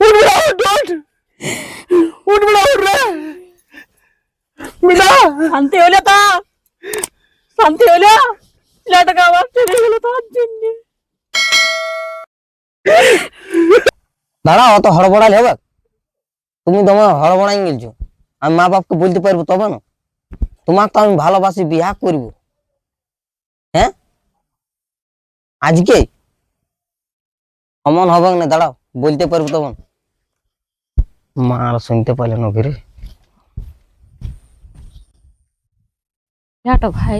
উঠ বেটা উঠ উঠ উঠ। বেটা উঠ রে বেটা শান্তি হইলে তো শান্তি হইলে ছেলেটাকে আবার ছেড়ে গেল তার জন্য। দাঁড়া অত হড়বড়ালে হবে তুমি তোমার হড়বড়াই গেলছো আমি মা বাপকে বলতে পারব তবে না। তোমাকে তো আমি ভালোবাসি বিয়া করব। হ্যাঁ? আজকে অমন হবে না দাঁড়াও বলতে পারব তখন। মা আর শুনতে পারলে না ঘিরে ছেলেটা ভাই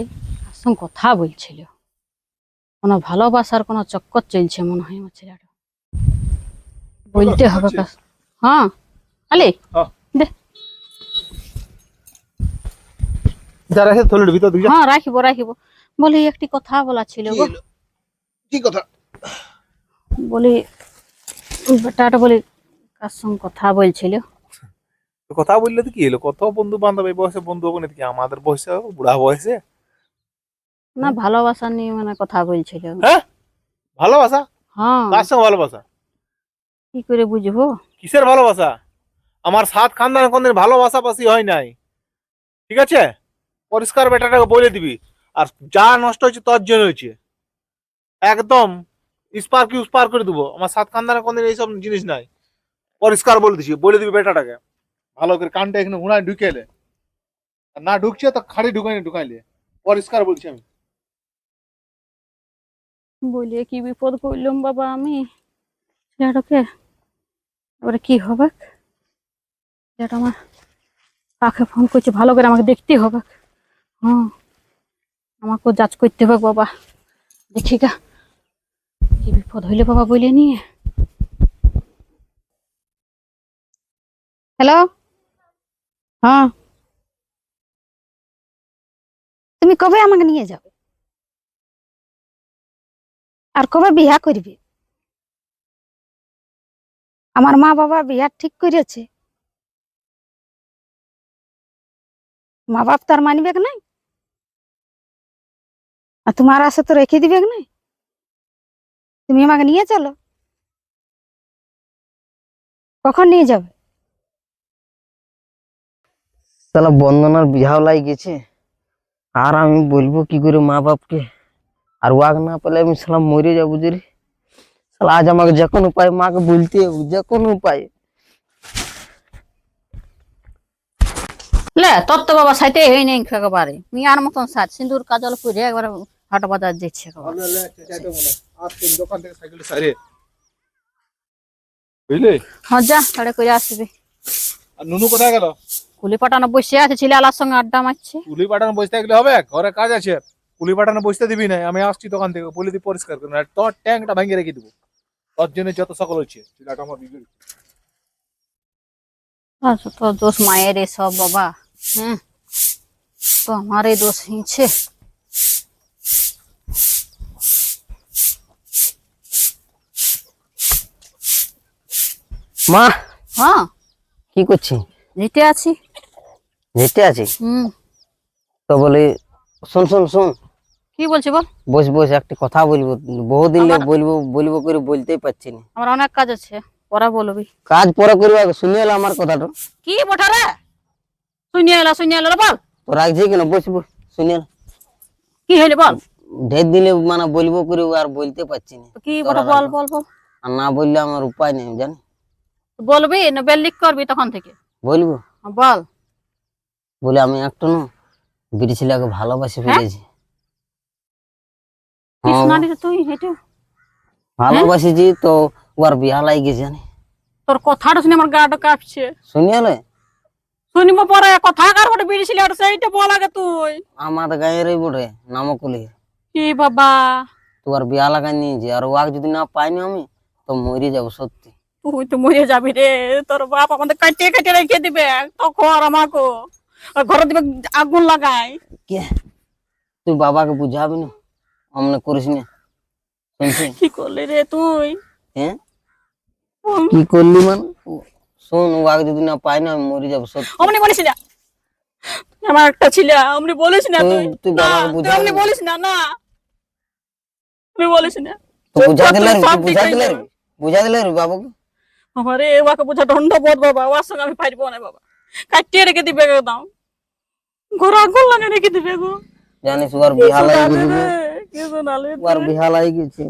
সঙ্গে কথা বলছিল? কোনো ভালোবাসার কোনো চক্কর চলছে মনে হয় আমার ছেলেটা। বলতে হবে হ্যাঁ আলে হ্যাঁ। দে। যারা সে থলির ভিতর হ্যাঁ রাখিব রাখিব। বলি একটি কথা বলা ছিল গো। কি কথা? বলি বেটাটা বলি কার সঙ্গে কথা বলছিল? কথা বললে তো কি হলো? কত বন্ধু বান্ধব এই বয়সে বন্ধু হবে না কি? আমাদের বয়সে বুড়া বয়সে? না ভালোবাসা নিয়ে মানে কথা বলছিল। হ্যাঁ? ভালোবাসা? হ্যাঁ। কার সঙ্গে ভালোবাসা? কি করে বুঝব? কিসের ভালোবাসা? আমার সাত খানদান কোনদিন ভালোবাসা পাশি হয় নাই। ঠিক আছে? পরিষ্কার বেটাটাকে বলে দিবি। আর যা নষ্ট হয়েছে তোর জন্য হয়েছে। একদম ইস্পার কি উস্পার করে দেবো? আমার সাত খানদানে কোনদিন এইসব জিনিস নাই। পরিষ্কার বলে দিছি বলে দিবি বেটাটাকে। ভালো করে কানটা এখানে ঘুরায় ঢুকেলে আর না ঢুকছে তো খাড়ি ঢুকাইনি ঢুকাইলে পরিষ্কার বলছি আমি। বলিয়ে কি বিপদ করলাম বাবা আমি? ছেলেটাকে? এবারে কি হবে? ছেলেটা আমার কাকে ফোন করছে? ভালো করে আমাকে দেখতে হবে। হ্যাঁ আমাকেও যাচ করতে হবে বাবা। দেখি গা। কি বিপদ হইলে বাবা বলে নিয়ে? হ্যালো? হ্যাঁ। তুমি কবে আমাকে নিয়ে যাবে? আর কবে বিয়া করবে? আমার মা বাবা বিয়া ঠিক করেছে। মা বাপ তো আর মানবে নাই? আর তোমার আশা তো রেখে দিবে নাই? তুমি আমাকে নিয়ে চলো। কখন নিয়ে যাবে? তাহলে বন্দনার বিহাও লাই গেছে। আর আমি বলব কি করে মা বাপকে? আর ওয়াক না পেলে আমি সালাম মরে যাব যে আজ আমাকে যে কোনো উপায় মাকে বলতে হবে যে কোনো উপায়। লে তোর তো বাবা সাইতে হয়ে হই নাই একেবারে। মিয়ার মতন সাত সিন্দুর কাজল করে একবারে হাট সাইকেল সারে বুঝলি? হ্যাঁ যা তাড়ে করে আসবি। আর নুনু কোথায় গেল? কুলি পাটানো বসে আছে ছেলে আলার সঙ্গে আড্ডা মারছে। কুলি পাঠানো বসতে গেলে হবে? ঘরে কাজ আছে। কুলি পাঠানো বসতে দিবি না আমি আসছি দোকান থেকে। বলে দিই পরিষ্কার করে আর তোর ট্যাঙ্কটা ভেঙে রেখে দিব। তোর জন্য যত সকল হচ্ছে। ছেলেটা আমার বিগড়ে আচ্ছা তো দোষ মায়ের সব বাবা। হুম তো আমারই দোষ হিংছে মা। হ্যাঁ কি করছি? যেতে আছি। যেতে আছি? হুম। তো বলি শোন শোন শোন। কি বলছি বল? বস বস একটা কথা বলব। বহুদিন বলব বলব করে বলতেই পারছি না। আমার অনেক কাজ আছে পরে বলবি। কাজ পরে করব আগে শুনে এলো আমার কথাটা। কি শুনিয়ে এলা শুনিয়ে এলা বল। তো রাখছি কেন? বস বস শুনে এলো। কি হইলে বল। ঢের দিলে মানে বলব করে আর বলতে পারছি না। কি বল বল বল আর না বললে আমার উপায় নেই জানি বলবি? না বেল্লিক করবি তখন থেকে? বলব? হ্যাঁ, বল। বলে আমি একটু না বিড়ি ছেলেকে ভালোবাসে ফেলেছি। কি হ্যাঁ, তুই হেঁটে। ভালোবাসেছি তো ওর বিয়া লাগে গেছে তোর কথাটা শুনে আমার গাটা কাঁপছে। শুনিয়ে এলে শুনিব পরে কথা কার বটে বিড়িছিল আর সেইটা বল আগে তুই। আমাদের গায়ের এই বটে নামকুলি। কি বাবা? তোর বিয়া লাগাই নিয়েছি আর ওয়াক যদি না পাইনি আমি তো মরে যাব সত্যি। তুই তো মরে যাবি রে। তোর বাপ আমাদের কাটিয়ে কাটিয়ে রেখে দিবে। তখন আমাকে আর ঘরে দিবে আগুন লাগাই কে? তুই বাবাকে বুঝাবি না? অমনে করিস না। কি করলি রে তুই? হ্যাঁ কি করলি মানে? শোন যদি না পাই না আমি মরে যাব অমনি বলিস না। আমার একটা ছিল অমনি বলিস না তুই। তুই- বাবাকে অমনি বলিস না না। তুই বলিস না। বুঝা দিলে বুঝা দিলে বুঝা দিলে বাবুকে। আমারে ওকে বুঝা দণ্ড বোধ বাবা ওর সঙ্গে আমি পারব না বাবা। কাটিয়ে রেখে দিবে একদম ঘর আগুন লাগে রেখে দিবে গো। জানিস ওর বিহা লাগি গেছে রে, কি শোনালে ওর বিহা গেছে।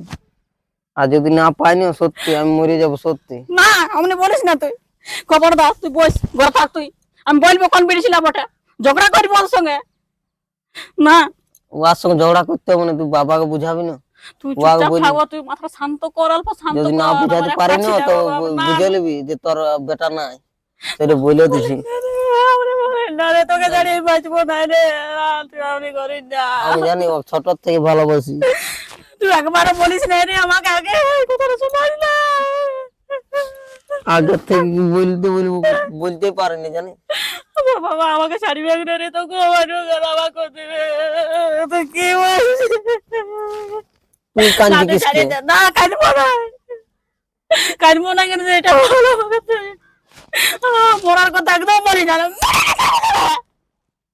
আর যদি না পাইনি সত্যি আমি মরে যাব সত্যি। না আমনি বলিস না তুই। খবর দাও তুই বস ঘর থাক তুই। আমি বলব কোন বেরিয়েছিলাম ওটা ঝগড়া করব ওর সঙ্গে? না। ওর সঙ্গে ঝগড়া করতে হবে না তুই বাবাকে বুঝাবি না। চুপচাপ মাথা শান্ত শান্ত যদি না বুঝাতে পারি না তো বুঝে নিবি যে তোর বেটা নাই। সেটা বলে দিছি। আমরে না রে তোকে জানি বাঁচবো না রে। তুই আমনি করিস না। আমি জানি ছোট থেকে ভালোবাসি। তুই একবারও বলিস না রে আমাকে আগে কথাটা শোনাস না। আগে থেকে বলতে বলব বলতে পারিনি জানি। বাবা আমাকে ছাড়িবে না রে তোকে আমার গালাবা করবে তুই কি বলছিস তুই না, কান্দি তুই ছাড়িয়ে কিসকে দে। না কাঁদবো না কাঁদবো না কেন এটা মরার কথা একদম বলি না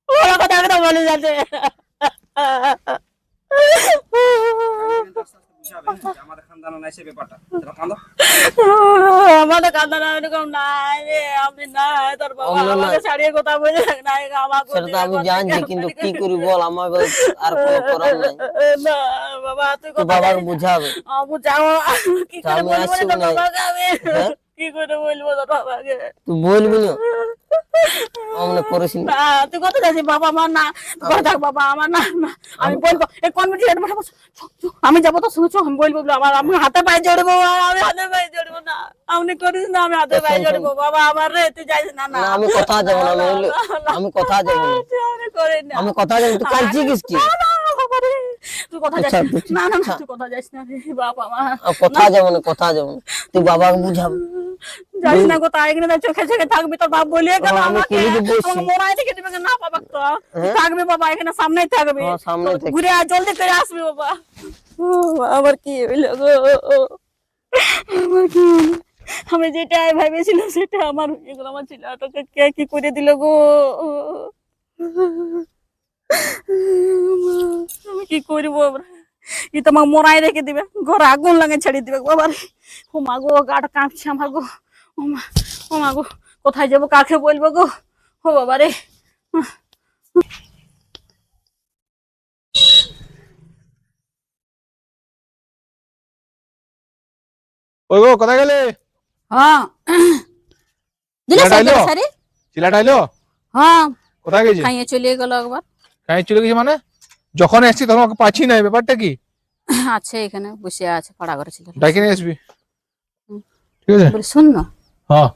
মরার কথা একদম বলি না। আমাদের খানদানো তোরা কাঁদো আমাদের কান্দানা এরকম নাই আমি নাই তোর বাবা আমরা আমাকে ছাড়িয়ে কথা বলে নাই আমাকে সেটা তো আমি জানছি কিন্তু কি করি বল আমার আর কোনো করার নাই। না বাবা তুই না। বুঝাবে। কি করে আমি বলব। বাবাকে হ্যাঁ? কি করে বলব তোর বাবাকে? তুই বলবি না। অমনে করিস না। না তুই কত যাচ্ছিস বাবা আমার না তুই থাক বাবা আমার না না। আমি বলব এই কমিটি আমি যাব তো শুনছো আমি বলব বলে আমার আমি হাতে পায়ে জড়বো আমি হাতে পায়ে জড়বো না। আপনি করিস না আমি হাতে পায়ে জড়বো বাবা আমার রে তুই যাইস না না। আমি কথা যাব না আমি আমি কথা যাব না। তুই আমাকে না। আমি কথা যাব তুই কাঁদছি কিসকি না, না, বাবা রে, তুই কথা যাস আচ্ছা, না। না না তুই কথা যাস না রে বাবা আর কথা যাব না কথা যাব না। তুই বাবাকে বুঝাবে। জানিস না এখানে তার চোখে চোখে থাকবি তোর বাপ বলিয়ে আমি আমাকে। থেকে দিবে না পাবাক তো। থাকবি বাবা এখানে সামনেই থাকবি। হ্যাঁ। ঘুরে আয় জলদি করে আসবি বাবা। আবার কি হইল গো? আমার কি হইল? আমি যেটা ভেবেছিলাম সেটা আমার হয়ে গেল আমার ছেলেটাকে কে কি করে দিল গো? আমি কি করব? ই তো আমাকে মোড়াই রেখে দিবে। ঘরে আগুন লাগে ছেড়ে দিবে বাবা রে ও মা গো গাটা কাঁপছে আমার গো। ও মা ও মা গো কোথায় যাব কাকে বলব গো? ও বাবা রে ওই গো কোথায় গেলে? হ্যাঁ। দিলে সাইকেল সারি? হ্যাঁ। কোথায় গেছে? খাইয়ে চলে গেল একবার। কাহিনী চলে গেছে মানে? যখন এসছি তখন ওকে পাচ্ছি না ব্যাপারটা কি? আছে এখানে বসে আছে পাড়া করে ছিল ডাকে নিয়ে আসবি। ঠিক আছে? বলি শুন না। হ্যাঁ।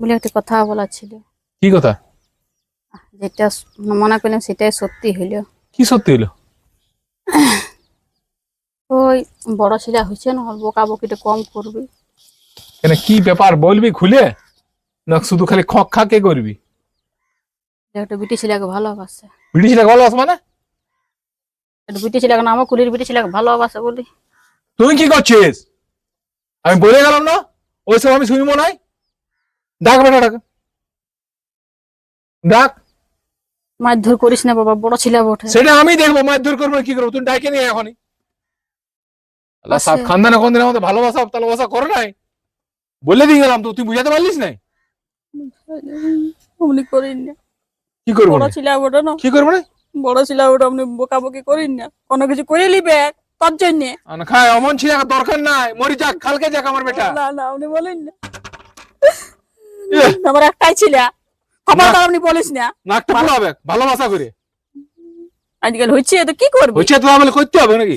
বলে একটা কথা বলার ছিল। কি কথা? যেটা মনে করলাম সেটাই সত্যি হইল। কি সত্যি হলো ওই বড় ছেলে হয়েছে না বোকা বকিটা কম করবি। কেন কি ব্যাপার বলবি খুলে? না শুধু খালি খক খাকে করবি? একটা বিটি ছেলেকে ভালোবাসে ব্রিটিশ লাগে ভালো মানে? একটা বিটি ছেলেকে না আমার কুলির বিটি ছেলেকে ভালোবাসে বলি। তুই কি করছিস? আমি বলে গেলাম না? ওইসব আমি শুনব নাই? ডাক বেটা ডাক ডাক মারধর করিস না বাবা বড় ছেলে বটে। সেটা আমি দেখব মারধর করব কি করব? তুমি ডাকে নিয়ে এখনই। আল্লাহ আমাদের ভালোবাসা ভালোবাসা করে নাই? বলে দিয়ে গেলাম তো তুই বুঝাতে পারলিস নাই? করিন। না কি করব বড় না? কি করব না বড় ছেলে ওটা আপনি বোকা বকি করিন না। কোনো কিছু করে নিবে? তার জন্য। খায় অমন ছিল দরকার নাই। মরি যাক কালকে যাক আমার বেটা। না না আপনি বলেন না। ইয়ে, আমার একটাই ছিল। আপনি বলিস না। নাকটা পুরাবে ভালোবাসা করে। আজকাল হচ্ছে তো কি করবি? হচ্ছে তো করতে হবে নাকি?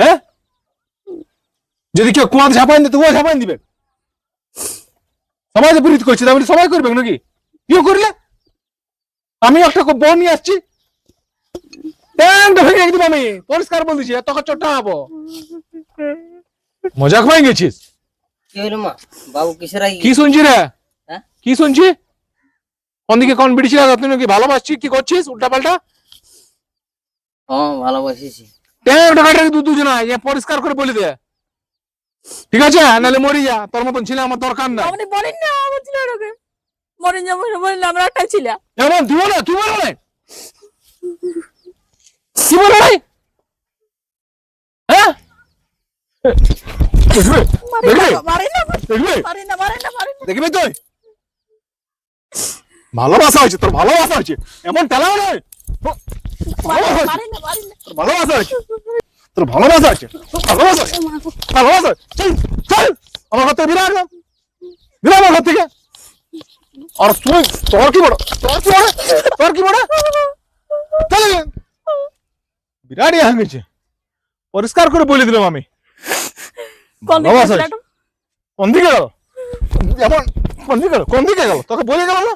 হ্যাঁ? যদি কেউ কুয়াতে ঝাপাই দিতে ও ঝাপাই দিবে। সমাজে বিরোধ করছে তাহলে সবাই করবে নাকি? কেউ করলে? আমি একটা খুব বউ নিয়ে আসছি। ভেঙে রেখে আমি। পরিষ্কার বল দিছি তখন চোটটা হব। মজাক হয়ে গেছিস কি হইল মা? বাবু কিসের কি শুনছি রে? হ্যাঁ? কি শুনছি? কোন দিকে কোন বিড়ি ছিল তুই নাকি ভালোবাসছিস? কি করছিস? উল্টা পাল্টা হ্যাঁ ভালোবাসিছি কাটে দু দুজনা? এ পরিষ্কার করে বলে দে। ঠিক আছে? নাহলে মরি যা। তোর মতন ছিল আমার দরকার না আপনি বলেন না আমার ছেলেটাকে মরে যাব বললে আমরা একটাই ছিল। এমন বলো কি বলো রে কি বলো হ্যাঁ? দেখবে? না না না না তুই? ভালোবাসা হয়েছে তোর ভালোবাসা হয়েছে। এমন টেলাও নয়। ভালোবাসা হয়েছে, না মারি না। তোর ভালোবাসা তোর ভালোবাসা ভালোবাসা। চল চল। আমার থেকে বিরাট বিরাট আমার ঘর থেকে। আর তুই তোর কি বড়? তোর কি বড়? তোর কি বড়? চল। বিরাট ইয়ে পরিষ্কার করে বলে দিলাম আমি। কোন দিকে গেল যেমন কোন দিকে গেল? কোন দিকে গেল? তোকে বলে গেল না?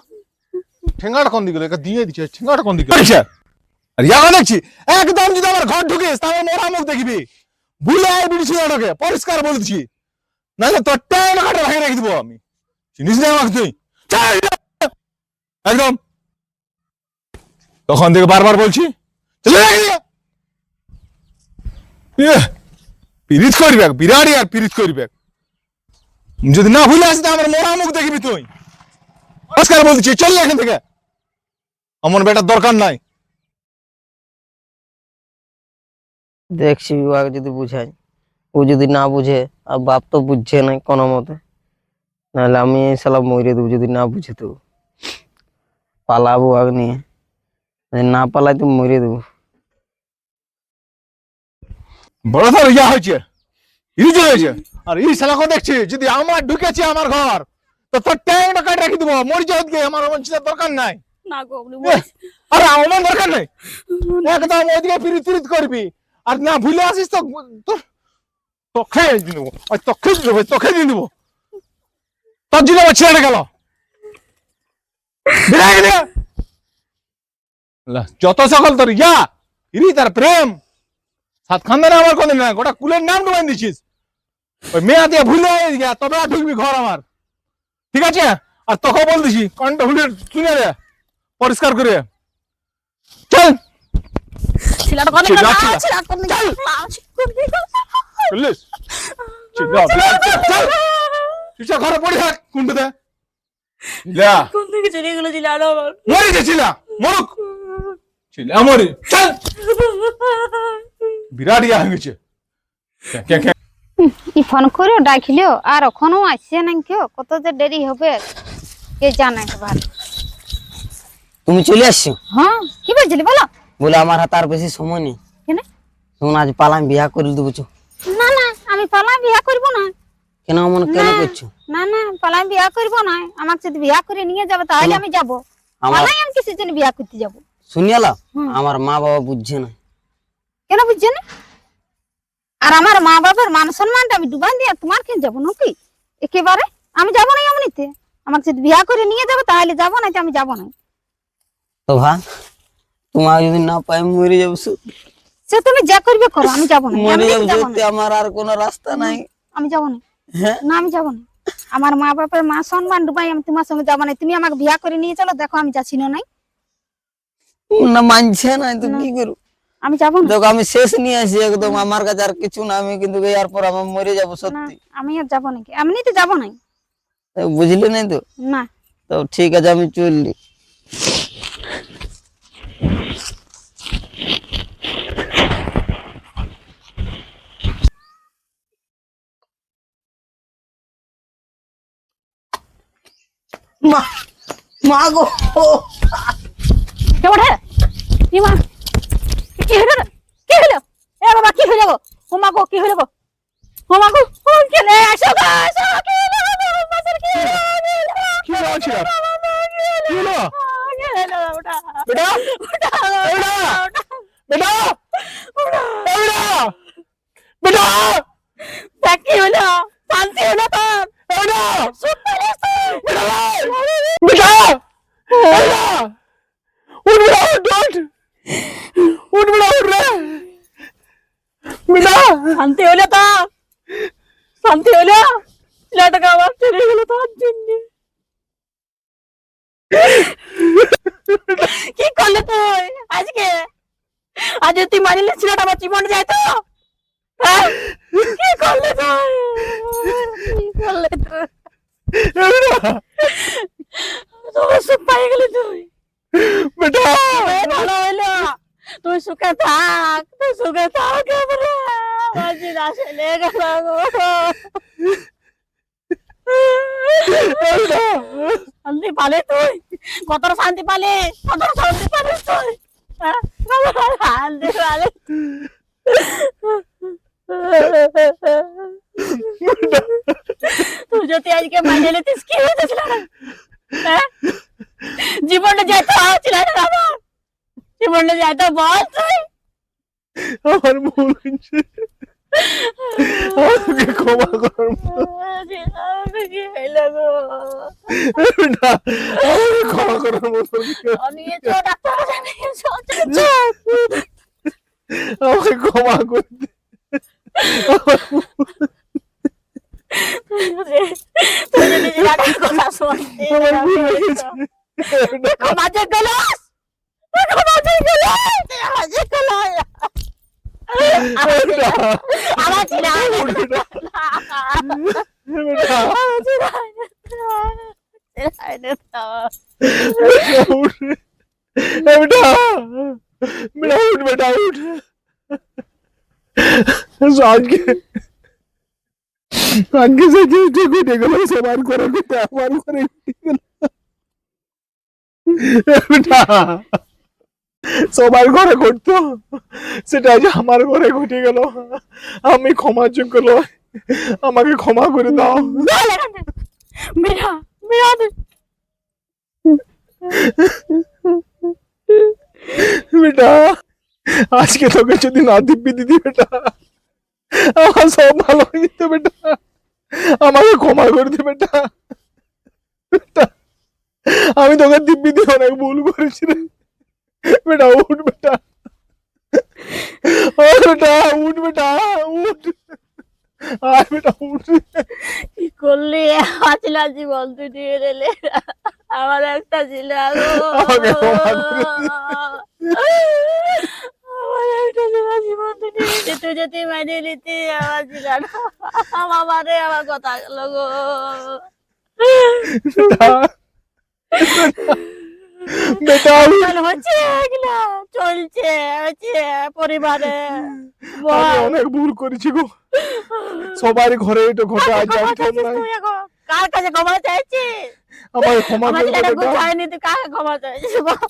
ঠেঙ্গাটা কোন দিকে গেল? একে দিয়ে দিচ্ছে। ঠেঙ্গাটা কোন দিকে গেল? আর ইয়া দেখছি একদম যদি আমার ঘর ঢুকিস তাহলে মোরা মুখ দেখবি। ভুলে আয় বিড়ছি ওটাকে। পরিষ্কার বলছি নাহলে তোর টাইম কাটা ভেঙে রেখে দিব আমি। চিনিস না আমাকে তুই? একদম। তখন থেকে বারবার বলছি পিরিত করবে বিরাট আর পিরিত করবে। যদি না ভুলে আসতে আমার মোরা মুখ দেখবি তুই। নমস্কার বলছি, চল এখান থেকে। আমার বেটার দরকার নাই। দেখছি বিভাগ যদি বুঝাই ও যদি না বুঝে, আর বাপ তো বুঝছে নাই কোনো মতে। নাহলে আমি শালা মরে দেবো যদি না বুঝে তো। পালাবো আগ নিয়ে। না পালাই তো মরে দেবো। বড় ধর ইয়া হয়েছে। ইজ হয়েছে। আর এই শালাকে দেখছি যদি আমার ঢুকেছে আমার ঘর তো তোর ট্যাংটা কাটে রেখে দেবো। মরিচা হতে আমার মরিচার দরকার নাই। আরে আমার দরকার নাই। একদম ওইদিকে পিরিত পিরিত করবি। আর না ভুলে আসিস তো তোর তোকে দিয়ে দেবো। আর তোকে দিয়ে দেবো তোকে দিয়ে দেবো। তোর জন্য আমার ছেড়ে গেল। যত সকল তোর ইয়া ইরি তার প্রেম। সাত খানদানে আমার কোনদিন না গোটা কুলের নাম ডুবাই দিছিস ওই মেয়া দিয়ে ভুলে গিয়া তবে আর ঢুকবি ঘর আমার। ঠিক আছে? আর তোকে বল দিছি কনটা ভুলে শুনে রে পরিষ্কার করে। চল। ছেলেটা কোন। ছেলেটা কোন কোন চল। চল। চুপচাপ ঘরে পড়ে থাক কুন্ডুতে যা। কোন দিকে চলে গেল আমার? মরে গেছিলা মরুক। মরে। চল। বিরাট ইয়া হয়ে গেছে। কে- কে- কে- ই ফোন করেও ডাকিলেও আর এখনও আসছে না কেউ? কত যে দেরি হবে কে জানে ভালো তুমি চলে আসছো? হ্যাঁ কি বলছিলি বলো? বলে আমার হাতে আর বেশি সময় নেই। কেন? তুমি আজ পালাম বিয়া করে দেবো না না আমি পালা বিয়া করব না। কেন মনে কেন করছ? না না পালা বিয়া করব না আমাকে যদি বিয়া করে নিয়ে যাবে তাহলে আমি যাব। আমার পালাই আমি কিসের জন্য বিয়া করতে যাব? শুনিয়ালা আমার মা বাবা বুঝছে না। কেন বুঝছে না? আর আমার মা বাবার মান সম্মানটা আমি ডুবাই দিয়ে তোমার কেন যাব নাকি? একেবারে আমি যাব না এমনিতে। আমাকে যদি বিয়া করে নিয়ে যাবে তাহলে যাব না আমি যাব না। তো ভা তোমার যদি না পাই মরে যাব সু- তুমি যা করবে করো আমি যাব না। মরে যাব আমার আর কোনো রাস্তা নাই। আমি যাব না। না আমি যাব না। আমার মা বাপের মা সম্মান ডুবাই আমি তোমার সঙ্গে যাব না। তুমি আমাকে বিয়া করে নিয়ে চলো দেখো আমি যাচ্ছি না নাই। না মানছে না তো কি করব? আমি যাব না। দেখো আমি শেষ নিয়ে আসি একদম আমার কাছে আর কিছু না আমি কিন্তু এর পর আমি মরে যাব না সত্যি। আমি আর যাব নাকি এমনিতে যাব নাই। বুঝলি নাই তো? না। তো ঠিক আছে আমি চললি। মা মা গো কে ওঠে? কি মা? কি হলো? কি হলো? এ বাবা কি হলো গো? ও মা গো কি হলো গো? ও মা গো ও কে আসো গো আসো কি হলো? গো মাসের কি হলো? কি হয়েছে কি হলো? কি ওটা বেটা? ওটা বেটা? বেটা? বেটা? বেটা? কি হলো? শান্তি হলো তো? বেটা বেটা উঠ বেটা উঠ উঠ উঠ বেটা উঠ রে বেটা শান্তি হলো তো। শান্তি হলো ছেলেটাকে আবার চলে গেলো তোর জন্য। কি করলে তুই আজকে? আজ তুই মানিলে ছেলেটা আমার জীবন যায় তো? হ্যাঁ? কি করলে তুই? কি করলে তুই? তোর সুখ পাই গেলি তুই বেটা! ভালো হইল। তুই সুখে থাক তুই সুখে থাক এবারে আমার ছেলে চলে গেল গো। শান্তি পালে তুই। কতটা শান্তি পালে? কতটা শান্তি পালে তুই? শান্তি পালে? তুই যদি আজকে মাইনে নিতিস কি না হ্যাঁ? জীবনটা যেতে হচ্ছিল না আমার জীবনটা যেতে বল তুই। আমার ভুল হয়েছে আমাকে ক্ষমা কর কি হইল গো না আমাকে ক্ষমা করার মতো নিয়েছো ডাক্তার নিয়েছো আমাকে ক্ষমা করে দে। তুই যদি তুই যদি জিরাটার কথা শুনতি আমার ভুল হয়ে গেছে মাঝে গেলাস মাঝে গেলাস মাঝে গেলাস আমার ছিল বেটা, उठ ए बेटा बेटा उठ बेटा उठ আজকে আজকে সে চেষ্টা করে গেল সবার করে দিতে আমার করে সবার ঘরে ঘটতো সেটা যে আমার ঘরে ঘটে গেল আমি ক্ষমার যোগ্য নয় আমাকে ক্ষমা করে দাও। মেরা মেরা বেটা আজকে তোকে যদি না দিব্যি দিদি বেটা আমার সব ভালো হয়ে যেত বেটা। আমাকে ক্ষমা করে দে বেটা। আমি তোকে দিব্যি দিয়ে অনেক ভুল করেছি রে। বেটা উঠ বেটা। ও বেটা উঠ বেটা উঠ। বেটা উঠ। কি করলি? আছিল জীবন তুই দিয়ে দিলে। আমার একটা ছিল গো। আমাকে ক্ষমা করে আমার মাইনে নিতি আমার আমার আমার কথা হচ্ছে এগুলা চলছে হচ্ছে পরিবারে অনেক ভুল করেছি গো সবার ঘরে এটা ঘটে আজ? কার কাছে ক্ষমা চাইছিস আমাকে ক্ষমা আমার করে ক্ষমা চাইছিস বল?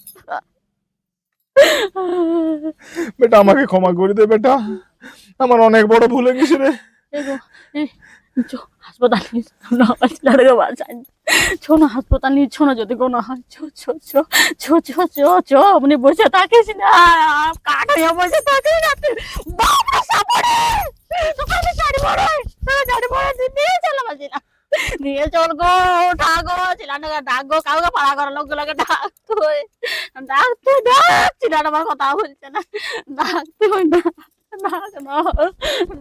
বেটা, আমাকে ক্ষমা করে দে বেটা। আমার অনেক বড় ভুল হয়ে গেছে রে। হাসপাতাল নিয়ে না। চো না, হাসপাতাল নিয়ে চো না, যদি কোনো হয়, চো চো চো চো চো চো চো, আপনি বসে থাকিস না। নিয়ে বসে থাকিস না বাবা সাপড়ে তোকে চারি বড় চারি বড় তুই নিয়ে চল বাজি না। নিয়ে চল গো ছিলাটাকে ডাক গো কাউকে পাড়া করার লোকগুলোকে তুই ডাক তুই ডাক ছিলাটা আমার কথা বলছে না। ডাক তুই না ডাক না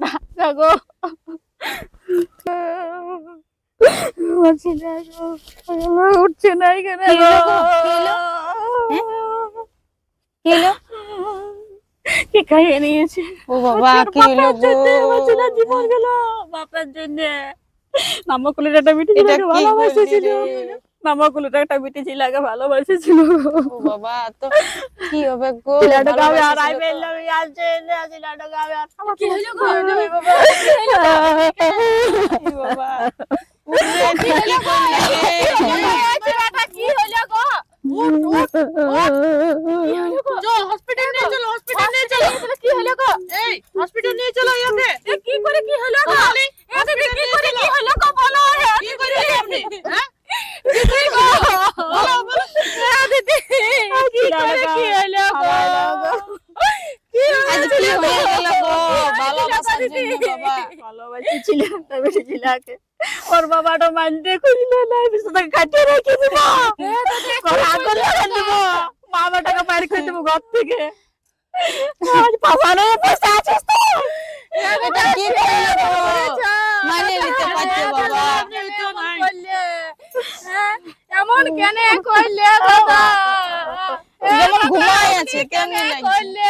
ডাক গো। না উঠছে না এখানে কি খাইয়ে নিয়েছে? ও বাবা কি হলো বাপের জন্য আমার ছেলের গো জীবন গেল বাপের জন্য। মামা কুলের একটা বিটি এটা ছিলাকে মামা কুলের একটা বিটি ছিলাকে ভালোবাসেছিল ও বাবা তো কি হবে গো ছেলেটাকে আমি আর আই তো। পেলাম আসছে ছেলেটাকে আমি আর কি হলো গো? বাবা, বাবা? ছেলেটা হসপিটাল নিয়ে চলো কি করে কি হলো কি করে কি হলো বলো কি করে আপনি হ্যাঁ ওর বাবাটা মানতে খুঁজলো না বিশ্বটাকে কাটিয়ে রেখে দিব বাবাটাকে বাইরে করে দেবো ঘর থেকে পাশানো বসে আছিস তো মানে নিতে পারছে বাবা এমন কেন করলে দাদা? ঘুমায় আছে করলে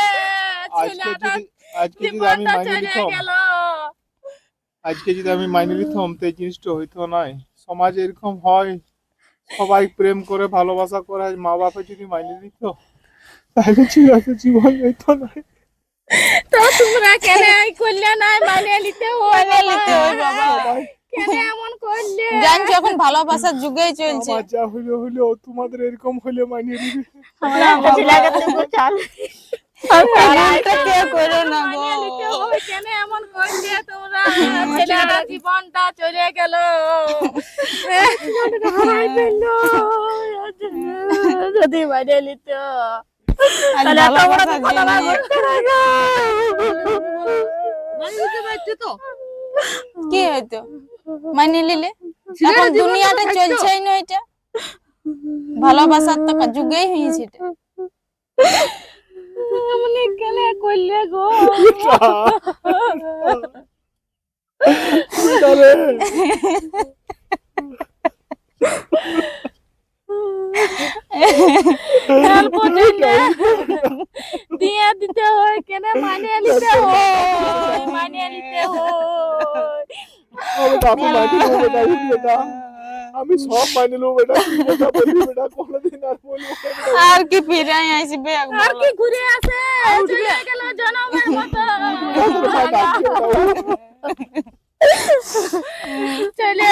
আজকে যদি আমি মাইনে নিতাম আজকে যদি আমি মাইনে নিতাম তো এই জিনিসটা হইতো নাই। সমাজ এরকম হয় সবাই প্রেম করে ভালোবাসা করে মা বাপে যদি মাইনে নিত তাহলে ছিল জীবন হইতো না তো তোমরা কেন এই করলে না মানে নিতে মানে নিতে হয় বাবা। কেন এমন করলে? জানছো এখন ভালোবাসার যুগেই চলছে। যা হইল হইল তোমাদের এরকম হলে মানিয়ে নিবি। জীবনটা চলে গেল। যদি মানিয়ে নিত। তাহলে এত বড় গো। কি হয়তো মানিয়ে নিলে এখন দুনিয়াটা চলছেই না এটা? ভালোবাসার তো যুগেই হয়েছে এটা। এমনি কেন কইলে গো? দিনে দিয়ে দিতে হয় কেন মানিয়ে নিতে হয় মানিয়ে নিতে হয়। আমি বেটা সব বেটা তুই বেটা? কোনোদিন আর আর কি ফিরে আসবে আর একবার কি ঘুরে চলে গেল জনমের মতো। উঠ। চলে